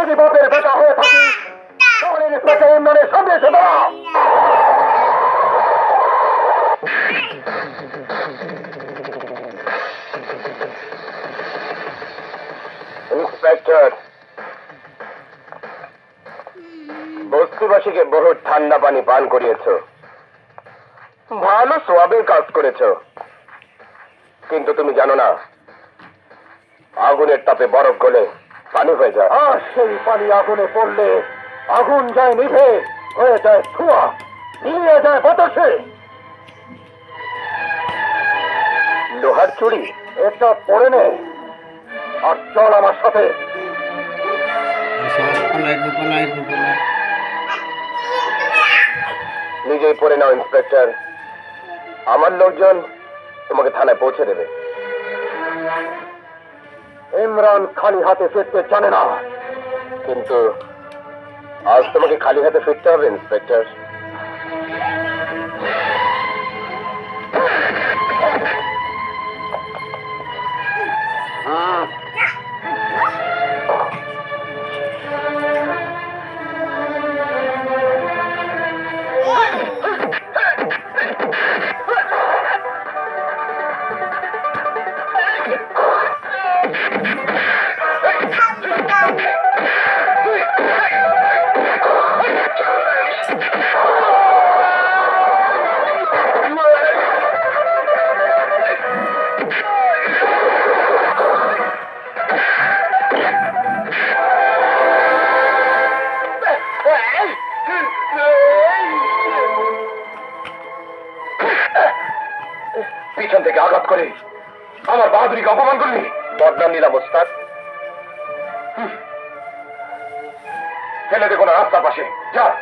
যদি বাপের বেটা হয়ে থাকিস তাহলে ইন্সপেক্টর ইমরানের সামনে এসে দাঁড়া ইন্সপেক্টর বস্তিবাসীকে বহু ঠান্ডা পানি পান করিয়েছ। ভালো সোয়াবের কাজ করেছ। কিন্তু তুমি জানো না আগুনের তাপে বরফ গলে পানি হয়ে যায়। আর সেই পানি আগুনে পড়লে আগুন যায় নিভে হয়ে যায় ধোঁয়া নিয়ে যায় বাতাসে। লোহার চুড়ি। এটা পরে নে আর চল আমার সাথে। নিজেই পড়ে নাও ইন্সপেক্টর। আমার লোকজন তোমাকে থানায় পৌঁছে দেবে। ইমরান খালি হাতে ফিরতে জানে না কিন্তু আজ তোমাকে খালি হাতে ফিরতে হবে ইন্সপেক্টর হুম পিছন থেকে আঘাত করে আমার বাহাদুরিকে অপমান করলি? বদনাম নিলাম, ওস্তাদ। ফেলে দেখো না রাস্তার পাশে। যা।